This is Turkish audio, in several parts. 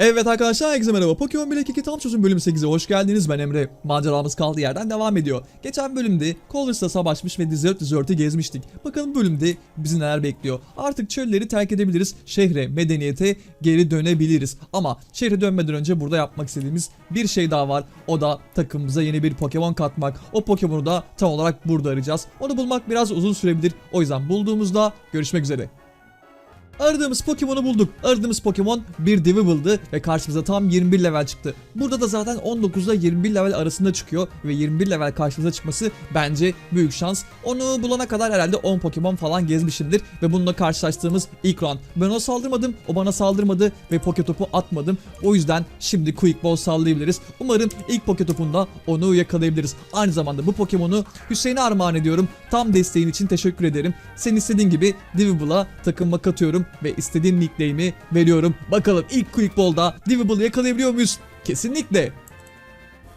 Evet arkadaşlar herkese merhaba. Pokemon Black 2 tam çözüm bölüm 8'e hoş geldiniz. Ben Emre. Maceramız kaldığı yerden devam ediyor. Geçen bölümde Colors'la savaşmış ve Desert Desert'ı gezmiştik. Bakalım bölümde bizi neler bekliyor. Artık çölleri terk edebiliriz. Şehre, medeniyete geri dönebiliriz. Ama şehre dönmeden önce burada yapmak istediğimiz bir şey daha var. O da takımımıza yeni bir Pokemon katmak. O Pokemon'u da tam olarak burada arayacağız. Onu bulmak biraz uzun sürebilir. O yüzden bulduğumuzda görüşmek üzere. Aradığımız Pokemon'u bulduk. Aradığımız Pokemon bir Divibal'dı ve karşımıza tam 21 level çıktı. Burada da zaten 19 ile 21 level arasında çıkıyor ve 21 level karşımıza çıkması bence büyük şans. Onu bulana kadar herhalde 10 Pokemon falan gezmişimdir ve bununla karşılaştığımız ilk round. Ben ona saldırmadım, o bana saldırmadı ve Poketop'u atmadım. O yüzden şimdi Quick Ball sallayabiliriz. Umarım ilk Poketop'unda onu yakalayabiliriz. Aynı zamanda bu Pokemon'u Hüseyin'e armağan ediyorum. Tam desteğin için teşekkür ederim. Senin istediğin gibi Divibal'a takımıma katıyorum ve istediğin nickname'i veriyorum. Bakalım ilk Quick Ball'da Divibal'ı yakalayabiliyor muyuz? Kesinlikle.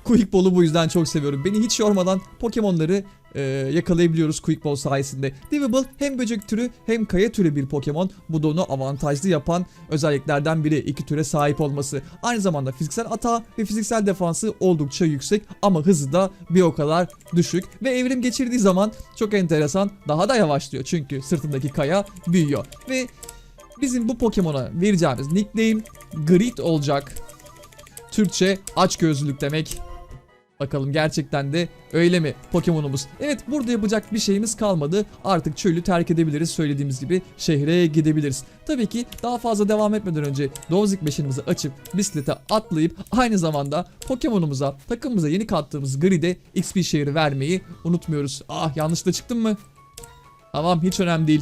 Quick bu yüzden çok seviyorum. Beni hiç yormadan Pokemon'ları e, yakalayabiliyoruz Quick sayesinde. Divable hem böcek türü hem kaya türü bir Pokemon. Bu da onu avantajlı yapan özelliklerden biri. iki türe sahip olması. Aynı zamanda fiziksel atağı ve fiziksel defansı oldukça yüksek ama hızı da bir o kadar düşük. Ve evrim geçirdiği zaman çok enteresan daha da yavaşlıyor. Çünkü sırtındaki kaya büyüyor. Ve bizim bu Pokemon'a vereceğimiz nickname Grit olacak. Türkçe aç gözlülük demek. Bakalım gerçekten de öyle mi Pokemon'umuz? Evet burada yapacak bir şeyimiz kalmadı. Artık çölü terk edebiliriz. Söylediğimiz gibi şehre gidebiliriz. Tabii ki daha fazla devam etmeden önce Dozik Machine'ımızı açıp bisiklete atlayıp aynı zamanda Pokemon'umuza takımımıza yeni kattığımız Grid'e XP şehri vermeyi unutmuyoruz. Ah yanlışla çıktım mı? Tamam hiç önemli değil.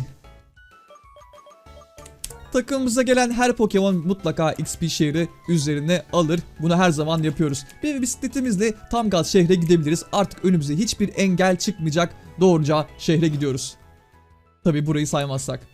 Takımımıza gelen her Pokemon mutlaka XP şehri üzerine alır. Bunu her zaman yapıyoruz. Bir bisikletimizle tam gaz şehre gidebiliriz. Artık önümüze hiçbir engel çıkmayacak. Doğruca şehre gidiyoruz. Tabi burayı saymazsak.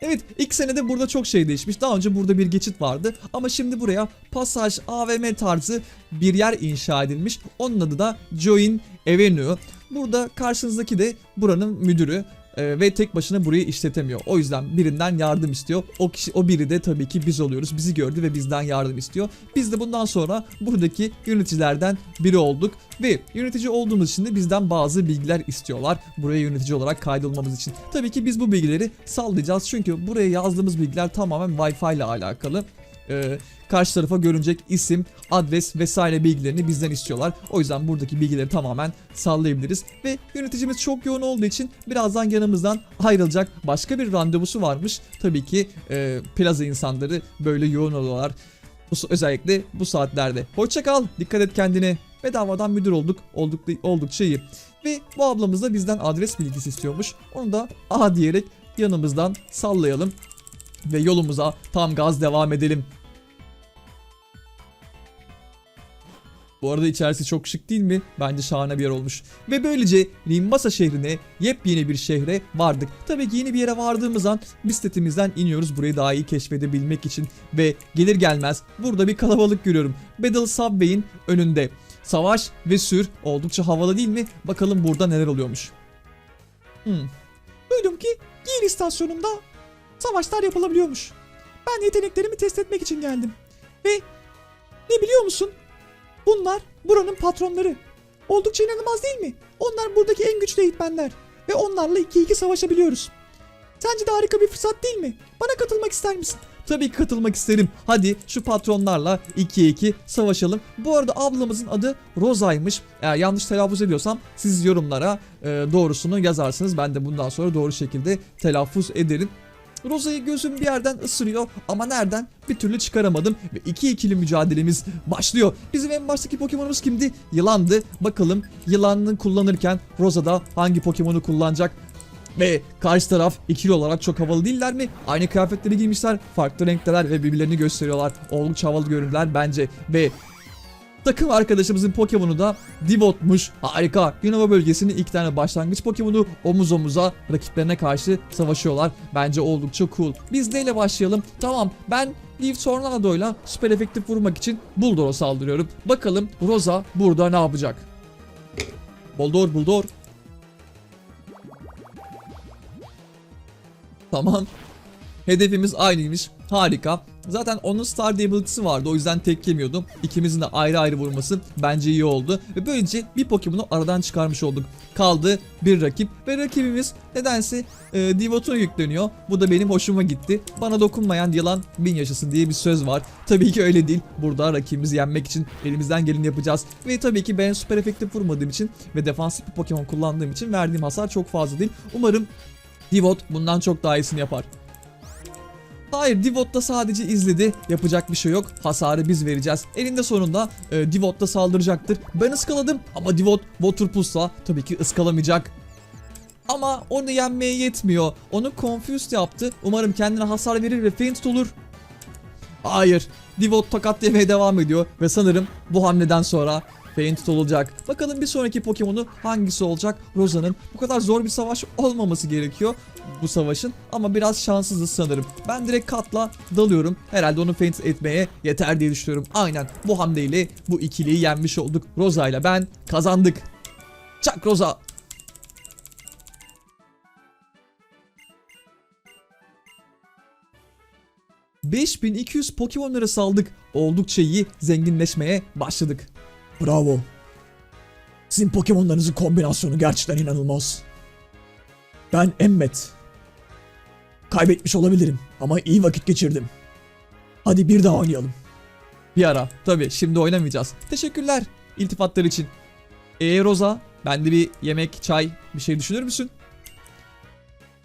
Evet ilk senede burada çok şey değişmiş. Daha önce burada bir geçit vardı ama şimdi buraya pasaj AVM tarzı bir yer inşa edilmiş. Onun adı da Join Avenue. Burada karşınızdaki de buranın müdürü. Ee, ve tek başına burayı işletemiyor. O yüzden birinden yardım istiyor. O kişi o biri de tabii ki biz oluyoruz. Bizi gördü ve bizden yardım istiyor. Biz de bundan sonra buradaki yöneticilerden biri olduk ve yönetici olduğumuz için de bizden bazı bilgiler istiyorlar. Buraya yönetici olarak kaydolmamız için. Tabii ki biz bu bilgileri sallayacağız çünkü buraya yazdığımız bilgiler tamamen Wi-Fi ile alakalı. Ee, karşı tarafa görünecek isim, adres vesaire bilgilerini bizden istiyorlar. O yüzden buradaki bilgileri tamamen sallayabiliriz. Ve yöneticimiz çok yoğun olduğu için birazdan yanımızdan ayrılacak başka bir randevusu varmış. Tabii ki e, plaza insanları böyle yoğun oluyorlar. Özellikle bu saatlerde. Hoşça kal, dikkat et kendine. Bedavadan müdür olduk, oldukça, oldukça iyi. Ve bu ablamız da bizden adres bilgisi istiyormuş. Onu da A diyerek yanımızdan sallayalım ve yolumuza tam gaz devam edelim. Bu arada içerisi çok şık değil mi? Bence şahane bir yer olmuş. Ve böylece Limbasa şehrine yepyeni bir şehre vardık. Tabii ki yeni bir yere vardığımız an bisikletimizden iniyoruz burayı daha iyi keşfedebilmek için. Ve gelir gelmez burada bir kalabalık görüyorum. Battle Subway'in önünde. Savaş ve sür oldukça havalı değil mi? Bakalım burada neler oluyormuş. Hmm. Duydum ki Giyil istasyonunda savaşlar yapılabiliyormuş. Ben yeteneklerimi test etmek için geldim. Ve ne biliyor musun? Bunlar buranın patronları. Oldukça inanılmaz değil mi? Onlar buradaki en güçlü eğitmenler. Ve onlarla 2-2 savaşabiliyoruz. Sence de harika bir fırsat değil mi? Bana katılmak ister misin? Tabii ki katılmak isterim. Hadi şu patronlarla 2'ye 2 savaşalım. Bu arada ablamızın adı Roza'ymış. Eğer yanlış telaffuz ediyorsam siz yorumlara e, doğrusunu yazarsınız. Ben de bundan sonra doğru şekilde telaffuz ederim. Roza'yı gözüm bir yerden ısırıyor ama nereden bir türlü çıkaramadım ve iki ikili mücadelemiz başlıyor. Bizim en baştaki Pokemon'umuz kimdi? Yılandı. Bakalım yılanını kullanırken Roza'da hangi Pokemon'u kullanacak? Ve karşı taraf ikili olarak çok havalı değiller mi? Aynı kıyafetleri giymişler, farklı renkteler ve birbirlerini gösteriyorlar. Oldukça havalı görüntüler bence. Ve Takım arkadaşımızın Pokemon'u da Divot'muş. Harika. Unova bölgesinin ilk tane başlangıç Pokemon'u omuz omuza rakiplerine karşı savaşıyorlar. Bence oldukça cool. Biz neyle başlayalım? Tamam ben Leaf Tornado'yla süper efektif vurmak için Bulldor'a saldırıyorum. Bakalım Rosa burada ne yapacak? Bulldor, Bulldor. Tamam. Hedefimiz aynıymış. Harika. Zaten onun Star diye ability'si vardı o yüzden tek yemiyordum. İkimizin de ayrı ayrı vurması bence iyi oldu. Ve böylece bir Pokemon'u aradan çıkarmış olduk. Kaldı bir rakip ve rakibimiz nedense e, Divot'a yükleniyor. Bu da benim hoşuma gitti. Bana dokunmayan yalan bin yaşasın diye bir söz var. Tabii ki öyle değil. Burada rakibimizi yenmek için elimizden geleni yapacağız. Ve tabii ki ben süper efektif vurmadığım için ve defansif bir Pokemon kullandığım için verdiğim hasar çok fazla değil. Umarım Divot bundan çok daha iyisini yapar. Hayır Divot da sadece izledi. Yapacak bir şey yok. Hasarı biz vereceğiz. Elinde sonunda e, Divot da saldıracaktır. Ben ıskaladım ama Divot Waterpulse'la tabii ki ıskalamayacak. Ama onu yenmeye yetmiyor. Onu confused yaptı. Umarım kendine hasar verir ve faint olur. Hayır. Divot tokat yemeye devam ediyor ve sanırım bu hamleden sonra Faint olacak. Bakalım bir sonraki Pokemon'u hangisi olacak? Rosa'nın bu kadar zor bir savaş olmaması gerekiyor bu savaşın ama biraz şanssızız sanırım. Ben direkt katla dalıyorum. Herhalde onu feint etmeye yeter diye düşünüyorum. Aynen bu hamleyle bu ikiliyi yenmiş olduk. Rosa ile ben kazandık. Çak Rosa. ...5200 Pokemon'lara saldık. Oldukça iyi zenginleşmeye başladık. Bravo. Sizin Pokemon'larınızın kombinasyonu gerçekten inanılmaz. Ben Emmet. Kaybetmiş olabilirim ama iyi vakit geçirdim. Hadi bir daha oynayalım. Bir ara. Tabi şimdi oynamayacağız. Teşekkürler iltifatlar için. Eee Roza, ben de bir yemek, çay bir şey düşünür müsün?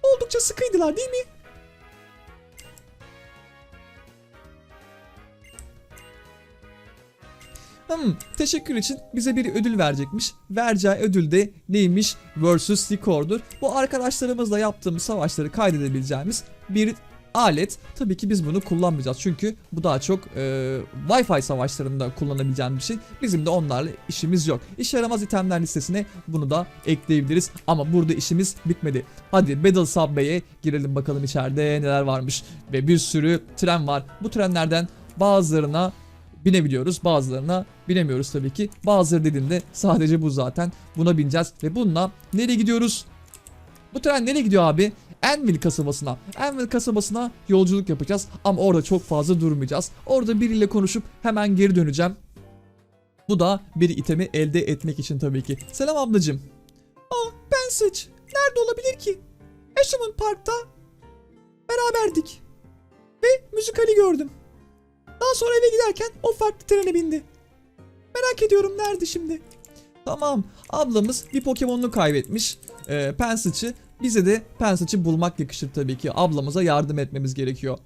Oldukça sıkıydılar değil mi? Hmm, teşekkür için bize bir ödül verecekmiş. Vereceği ödül de neymiş? Versus Score'dur. Bu arkadaşlarımızla yaptığımız savaşları kaydedebileceğimiz bir alet. Tabii ki biz bunu kullanmayacağız. Çünkü bu daha çok e, Wi-Fi savaşlarında kullanabileceğimiz bir şey. Bizim de onlarla işimiz yok. İşe yaramaz itemler listesine bunu da ekleyebiliriz. Ama burada işimiz bitmedi. Hadi Battle Subway'e girelim bakalım içeride neler varmış. Ve bir sürü tren var. Bu trenlerden bazılarına binebiliyoruz. Bazılarına binemiyoruz tabii ki. Bazıları dediğimde sadece bu zaten. Buna bineceğiz ve bununla nereye gidiyoruz? Bu tren nereye gidiyor abi? Envil kasabasına. Envil kasabasına yolculuk yapacağız ama orada çok fazla durmayacağız. Orada biriyle konuşup hemen geri döneceğim. Bu da bir itemi elde etmek için tabii ki. Selam ablacım. Aa ben sıç. Nerede olabilir ki? Ashman Park'ta beraberdik. Ve müzikali gördüm. Daha sonra eve giderken o farklı trene bindi. Merak ediyorum nerede şimdi? Tamam ablamız bir Pokemon'unu kaybetmiş. Ee, Pensach'ı bize de Pensach'ı bulmak yakışır tabii ki. Ablamıza yardım etmemiz gerekiyor.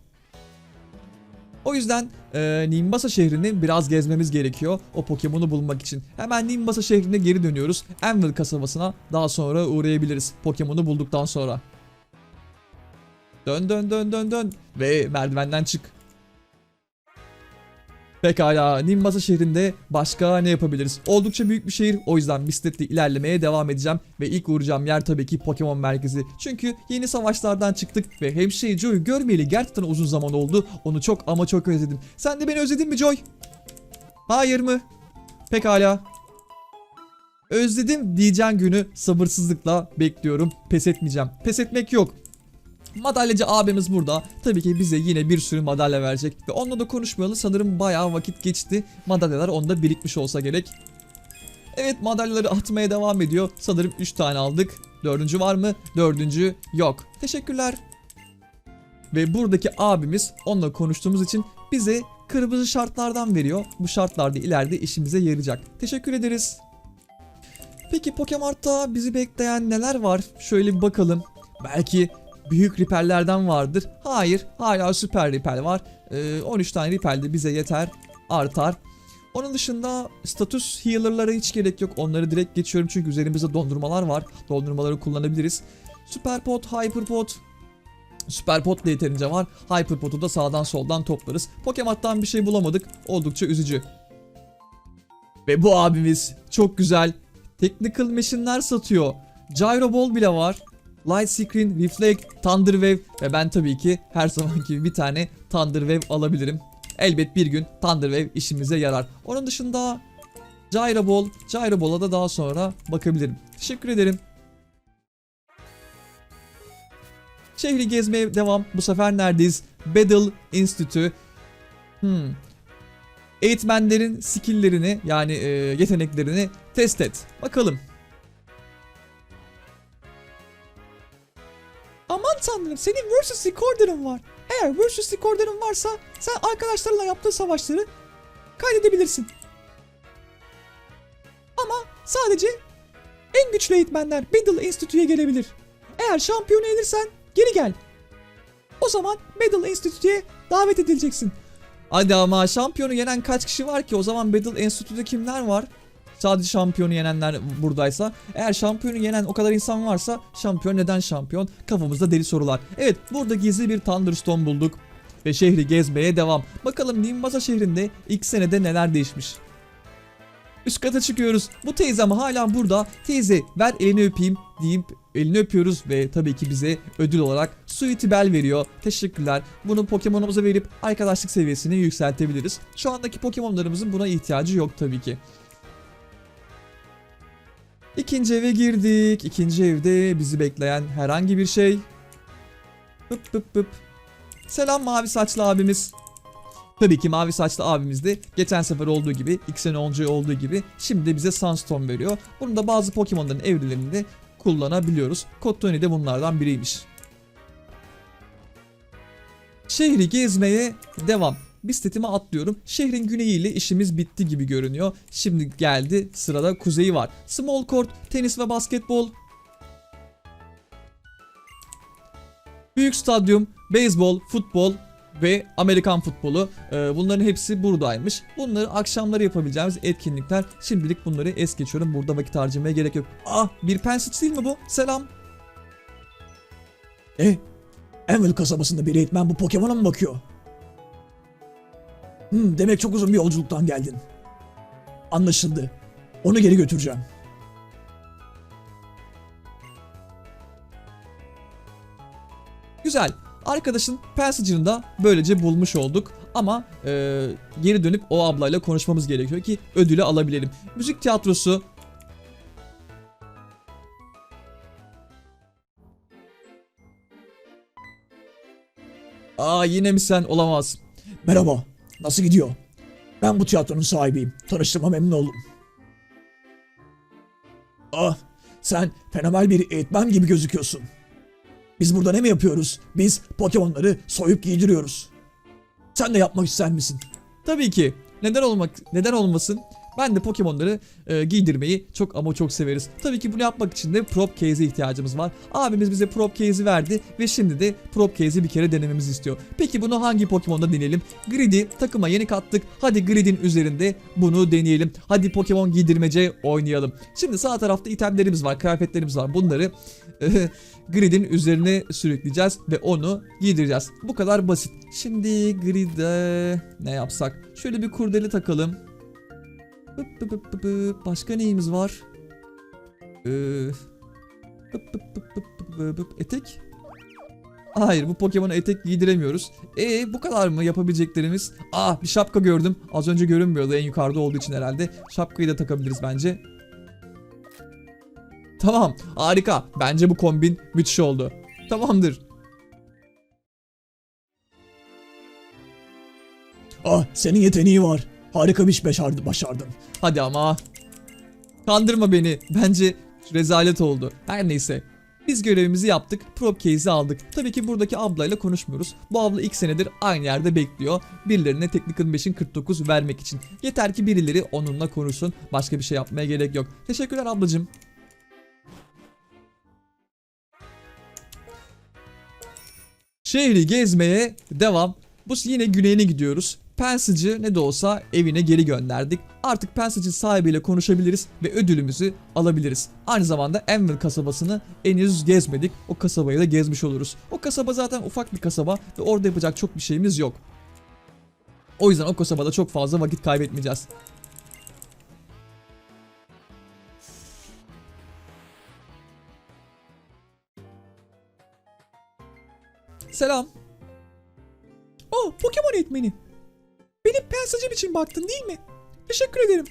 O yüzden e, Nimbasa şehrini biraz gezmemiz gerekiyor o Pokemon'u bulmak için. Hemen Nimbasa şehrine geri dönüyoruz. Anvil kasabasına daha sonra uğrayabiliriz Pokemon'u bulduktan sonra. Dön dön dön dön dön ve merdivenden çık. Pekala Nimbasa şehrinde başka ne yapabiliriz? Oldukça büyük bir şehir o yüzden bisikletle ilerlemeye devam edeceğim ve ilk uğrayacağım yer tabii ki Pokemon merkezi. Çünkü yeni savaşlardan çıktık ve hemşire Joy'u görmeyeli gerçekten uzun zaman oldu. Onu çok ama çok özledim. Sen de beni özledin mi Joy? Hayır mı? Pekala. Özledim diyeceğin günü sabırsızlıkla bekliyorum. Pes etmeyeceğim. Pes etmek yok. Madalyacı abimiz burada. Tabii ki bize yine bir sürü madalya verecek. Ve onunla da konuşmayalı sanırım bayağı vakit geçti. Madalyalar onda birikmiş olsa gerek. Evet madalyaları atmaya devam ediyor. Sanırım 3 tane aldık. Dördüncü var mı? Dördüncü yok. Teşekkürler. Ve buradaki abimiz onunla konuştuğumuz için bize kırmızı şartlardan veriyor. Bu şartlar da ileride işimize yarayacak. Teşekkür ederiz. Peki Pokemart'ta bizi bekleyen neler var? Şöyle bir bakalım. Belki büyük riperlerden vardır. Hayır hala süper riper var. Ee, 13 tane riper de bize yeter artar. Onun dışında status healer'lara hiç gerek yok. Onları direkt geçiyorum çünkü üzerimizde dondurmalar var. Dondurmaları kullanabiliriz. Süper pot, hyper pot, Süper pot da yeterince var. Hyper potu da sağdan soldan toplarız. Pokemon'dan bir şey bulamadık. Oldukça üzücü. Ve bu abimiz çok güzel technical machine'ler satıyor. Gyro Ball bile var. Light Screen, Reflect, Thunder Wave ve ben tabii ki her zaman gibi bir tane Thunder Wave alabilirim. Elbet bir gün Thunder Wave işimize yarar. Onun dışında Gyro Ball, Gyro Ball'a da daha sonra bakabilirim. Teşekkür ederim. Şehri gezmeye devam. Bu sefer neredeyiz? Battle Institute. Hmm. Eğitmenlerin skilllerini yani e, yeteneklerini test et. Bakalım. Tanrım senin versus recorder'ın var. Eğer versus recorder'ın varsa sen arkadaşlarınla yaptığın savaşları kaydedebilirsin. Ama sadece en güçlü eğitmenler Battle Institute'ye gelebilir. Eğer şampiyonu yenirsen geri gel. O zaman Battle Institute'ye davet edileceksin. Hadi ama şampiyonu yenen kaç kişi var ki? O zaman Battle Institute'da kimler var? Sadece şampiyonu yenenler buradaysa. Eğer şampiyonu yenen o kadar insan varsa şampiyon neden şampiyon? Kafamızda deli sorular. Evet burada gizli bir Thunderstone bulduk. Ve şehri gezmeye devam. Bakalım Nimbasa şehrinde ilk senede neler değişmiş. Üst kata çıkıyoruz. Bu teyzem hala burada. Teyze ver elini öpeyim deyip elini öpüyoruz ve tabii ki bize ödül olarak Sweetie Bell veriyor. Teşekkürler. Bunu Pokemon'umuza verip arkadaşlık seviyesini yükseltebiliriz. Şu andaki Pokemon'larımızın buna ihtiyacı yok tabii ki. İkinci eve girdik. İkinci evde bizi bekleyen herhangi bir şey. Pıp pıp pıp. Selam mavi saçlı abimiz. Tabii ki mavi saçlı abimiz de geçen sefer olduğu gibi, iki sene önce olduğu gibi şimdi bize Sunstone veriyor. Bunu da bazı Pokemon'ların evrelerinde kullanabiliyoruz. Kottoni de bunlardan biriymiş. Şehri gezmeye devam. Bisikletime atlıyorum. Şehrin güneyiyle işimiz bitti gibi görünüyor. Şimdi geldi sırada kuzeyi var. Small court, tenis ve basketbol. Büyük stadyum, beyzbol, futbol ve Amerikan futbolu. Ee, bunların hepsi buradaymış. Bunları akşamları yapabileceğimiz etkinlikler. Şimdilik bunları es geçiyorum. Burada vakit harcamaya gerek yok. Ah bir pensiç değil mi bu? Selam. E, Envil kasabasında bir eğitmen bu Pokemon'a mı bakıyor? Hmm, demek çok uzun bir yolculuktan geldin. Anlaşıldı. Onu geri götüreceğim. Güzel. Arkadaşın Passage'ını da böylece bulmuş olduk. Ama e, geri dönüp o ablayla konuşmamız gerekiyor ki ödülü alabilelim. Müzik tiyatrosu. Aa yine mi sen olamaz. Merhaba, nasıl gidiyor? Ben bu tiyatronun sahibiyim. Tanıştığıma memnun oldum. Ah, sen fenomenal bir eğitmen gibi gözüküyorsun. Biz burada ne mi yapıyoruz? Biz Pokemon'ları soyup giydiriyoruz. Sen de yapmak ister misin? Tabii ki. Neden olmak neden olmasın? Ben de Pokemon'ları e, giydirmeyi çok ama çok severiz. Tabii ki bunu yapmak için de prop case'e ihtiyacımız var. Abimiz bize prop case'i verdi ve şimdi de prop case'i bir kere denememizi istiyor. Peki bunu hangi Pokemon'da deneyelim? Grid'i takıma yeni kattık. Hadi Grid'in üzerinde bunu deneyelim. Hadi Pokemon giydirmece oynayalım. Şimdi sağ tarafta itemlerimiz var, kıyafetlerimiz var. Bunları e, Grid'in üzerine sürükleyeceğiz ve onu giydireceğiz. Bu kadar basit. Şimdi Grid'e ne yapsak? Şöyle bir kurdele takalım. Pıp pıp pıp pıp. Başka neyimiz var? Ee, pıp pıp pıp pıp pıp pıp. Etek? Hayır bu Pokemon'a etek giydiremiyoruz. E bu kadar mı yapabileceklerimiz? Aa bir şapka gördüm. Az önce görünmüyordu en yukarıda olduğu için herhalde. Şapkayı da takabiliriz bence. Tamam harika. Bence bu kombin müthiş oldu. Tamamdır. Ah, senin yeteneği var. Harika bir iş başardı, başardın. Hadi ama. Kandırma beni. Bence rezalet oldu. Her neyse. Biz görevimizi yaptık. Prop case'i aldık. Tabii ki buradaki ablayla konuşmuyoruz. Bu abla ilk senedir aynı yerde bekliyor. Birilerine Technical 5'in 49 vermek için. Yeter ki birileri onunla konuşsun. Başka bir şey yapmaya gerek yok. Teşekkürler ablacığım. Şehri gezmeye devam. Bu yine güneyine gidiyoruz. Pensage'ı ne de olsa evine geri gönderdik. Artık Pensage'ın sahibiyle konuşabiliriz ve ödülümüzü alabiliriz. Aynı zamanda Envil kasabasını henüz gezmedik. O kasabayı da gezmiş oluruz. O kasaba zaten ufak bir kasaba ve orada yapacak çok bir şeyimiz yok. O yüzden o kasabada çok fazla vakit kaybetmeyeceğiz. Selam. Oh, Pokemon eğitmeni. Pensajım için baktın değil mi? Teşekkür ederim.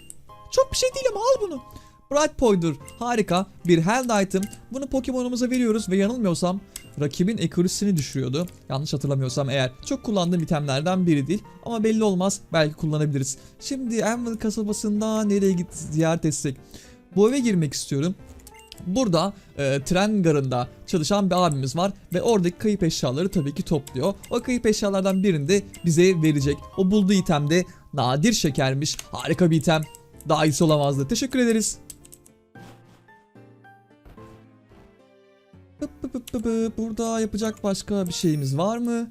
Çok bir şey değil ama al bunu. Bright Pointer harika bir held item. Bunu Pokemon'umuza veriyoruz ve yanılmıyorsam rakibin accuracy'sini düşürüyordu. Yanlış hatırlamıyorsam eğer. Çok kullandığım itemlerden biri değil ama belli olmaz belki kullanabiliriz. Şimdi Anvil kasabasında nereye git ziyaret etsek? Bu eve girmek istiyorum. Burada e, tren garında çalışan bir abimiz var ve oradaki kayıp eşyaları tabii ki topluyor. O kayıp eşyalardan birini de bize verecek. O bulduğu item de nadir şekermiş. Harika bir item. Daha iyisi olamazdı. Teşekkür ederiz. Burada yapacak başka bir şeyimiz var mı?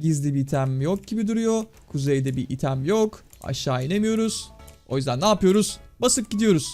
Gizli bir item yok gibi duruyor. Kuzeyde bir item yok. Aşağı inemiyoruz. O yüzden ne yapıyoruz? Basıp gidiyoruz.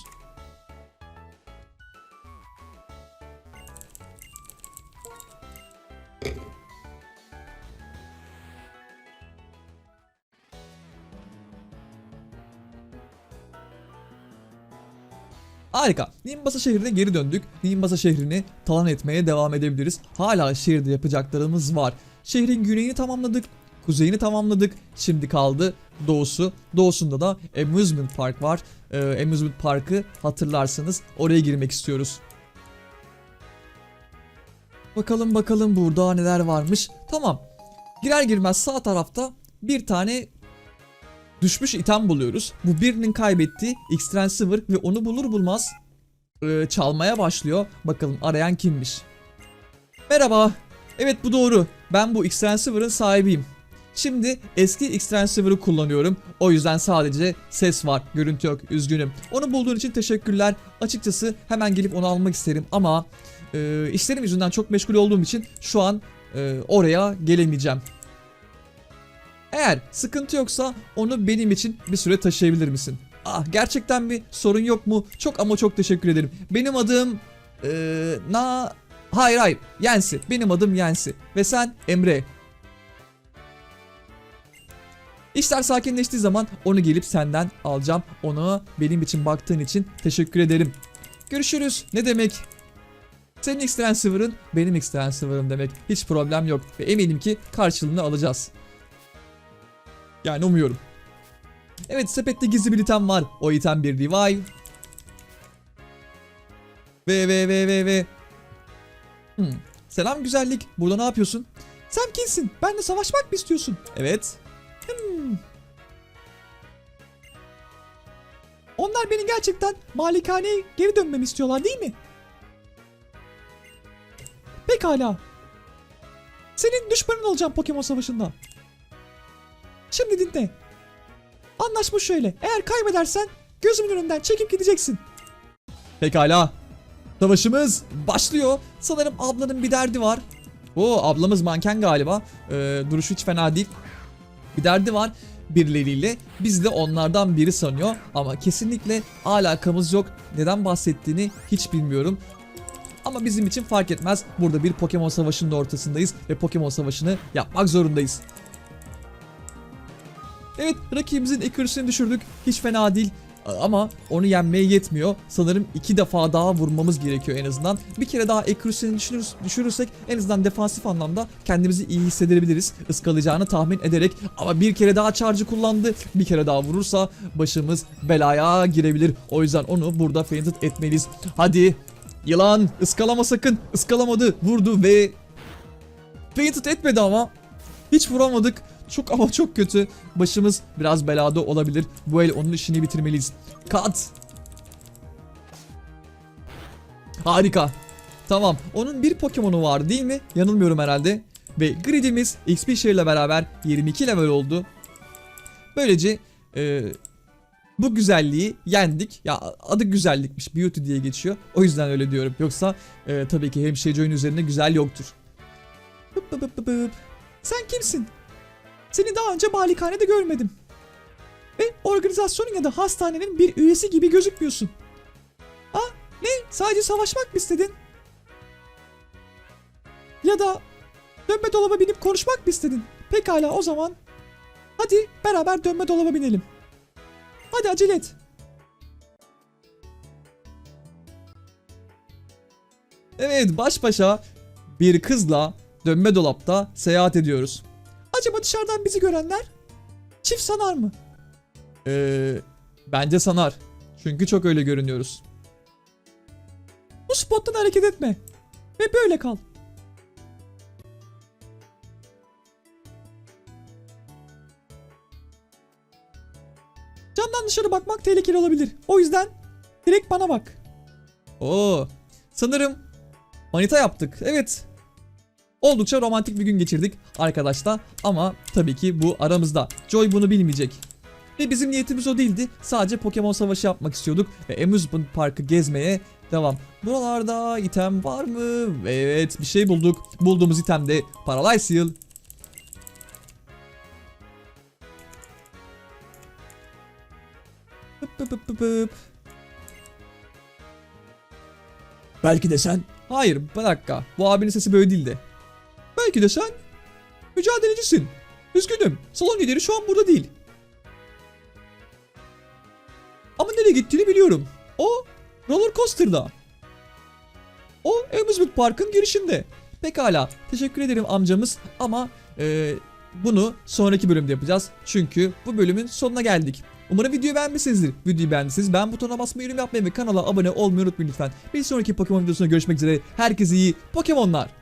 Harika. Nimbasa şehrine geri döndük. Nimbasa şehrini talan etmeye devam edebiliriz. Hala şehirde yapacaklarımız var. Şehrin güneyini tamamladık. Kuzeyini tamamladık. Şimdi kaldı doğusu. Doğusunda da Amusement Park var. Ee, Amusement Park'ı hatırlarsınız. Oraya girmek istiyoruz. Bakalım bakalım burada neler varmış. Tamam. Girer girmez sağ tarafta bir tane düşmüş item buluyoruz. Bu birinin kaybettiği X-Transceiver ve onu bulur bulmaz e, çalmaya başlıyor. Bakalım arayan kimmiş? Merhaba. Evet bu doğru. Ben bu X-Transceiver'ın sahibiyim. Şimdi eski X-Transceiver'ı kullanıyorum. O yüzden sadece ses var, görüntü yok. Üzgünüm. Onu bulduğun için teşekkürler. Açıkçası hemen gelip onu almak isterim ama e, işlerim yüzünden çok meşgul olduğum için şu an e, oraya gelemeyeceğim. Eğer sıkıntı yoksa onu benim için bir süre taşıyabilir misin? Ah gerçekten bir sorun yok mu? Çok ama çok teşekkür ederim. Benim adım eee, na hayır hayır Yensi. Benim adım Yensi ve sen Emre. İşler sakinleştiği zaman onu gelip senden alacağım. Onu benim için baktığın için teşekkür ederim. Görüşürüz. Ne demek? Senin X-Transceiver'ın benim X-Transceiver'ım demek. Hiç problem yok ve eminim ki karşılığını alacağız. Yani umuyorum. Evet sepette gizli bir item var. O item bir revive. Ve ve ve ve ve. Hmm. Selam güzellik. Burada ne yapıyorsun? Sen kimsin? Benle savaşmak mı istiyorsun? Evet. Hmm. Onlar beni gerçekten malikaneye geri dönmemi istiyorlar değil mi? Pekala. Senin düşmanın olacağım Pokemon Savaşı'nda. Şimdi dinle. Anlaşma şöyle. Eğer kaybedersen gözümün önünden çekip gideceksin. Pekala. Savaşımız başlıyor. Sanırım ablanın bir derdi var. Oo ablamız manken galiba. Ee, duruşu hiç fena değil. Bir derdi var birileriyle. Biz de onlardan biri sanıyor. Ama kesinlikle alakamız yok. Neden bahsettiğini hiç bilmiyorum. Ama bizim için fark etmez. Burada bir Pokemon savaşının da ortasındayız. Ve Pokemon savaşını yapmak zorundayız. Evet rakibimizin accuracy'sini düşürdük. Hiç fena değil. Ama onu yenmeye yetmiyor. Sanırım iki defa daha vurmamız gerekiyor en azından. Bir kere daha accuracy'ni düşürürsek en azından defansif anlamda kendimizi iyi hissedebiliriz. Iskalayacağını tahmin ederek ama bir kere daha charge'ı kullandı. Bir kere daha vurursa başımız belaya girebilir. O yüzden onu burada fainted etmeliyiz. Hadi yılan ıskalama sakın. Iskalamadı vurdu ve fainted etmedi ama hiç vuramadık. Çok ama çok kötü. Başımız biraz belada olabilir. Bu el onun işini bitirmeliyiz. Kat. Harika. Tamam. Onun bir Pokemon'u var değil mi? Yanılmıyorum herhalde. Ve gridimiz XP ile beraber 22 level oldu. Böylece e, bu güzelliği yendik. Ya adı güzellikmiş. Beauty diye geçiyor. O yüzden öyle diyorum. Yoksa e, tabii ki hemşireci oyun üzerinde güzel yoktur. Bıp bıp bıp bıp. Sen kimsin? Seni daha önce malikanede görmedim. Ve organizasyonun ya da hastanenin bir üyesi gibi gözükmüyorsun. Ha? Ne? Sadece savaşmak mı istedin? Ya da dönme dolaba binip konuşmak mı istedin? Pekala o zaman. Hadi beraber dönme dolaba binelim. Hadi acele et. Evet baş başa bir kızla dönme dolapta seyahat ediyoruz. Acaba dışarıdan bizi görenler çift sanar mı? Ee, bence sanar. Çünkü çok öyle görünüyoruz. Bu spottan hareket etme. Ve böyle kal. Camdan dışarı bakmak tehlikeli olabilir. O yüzden direkt bana bak. Oo, sanırım manita yaptık. Evet. Oldukça romantik bir gün geçirdik arkadaşlar ama tabii ki bu aramızda. Joy bunu bilmeyecek. Ve bizim niyetimiz o değildi. Sadece Pokemon savaşı yapmak istiyorduk ve Amusement Park'ı gezmeye devam. Buralarda item var mı? Evet bir şey bulduk. Bulduğumuz item de Paralyze pıp. Belki de sen Hayır bir dakika. Bu abinin sesi böyle değildi. Belki de sen mücadelecisin. Üzgünüm. Salon lideri şu an burada değil. Ama nereye gittiğini biliyorum. O roller coaster'da. O Amusement Park'ın girişinde. Pekala. Teşekkür ederim amcamız ama e, bunu sonraki bölümde yapacağız. Çünkü bu bölümün sonuna geldik. Umarım videoyu beğenmişsinizdir. Videoyu beğendiyseniz beğen butonuna basmayı, yorum yapmayı ve kanala abone olmayı unutmayın lütfen. Bir sonraki Pokemon videosunda görüşmek üzere. Herkese iyi Pokemonlar.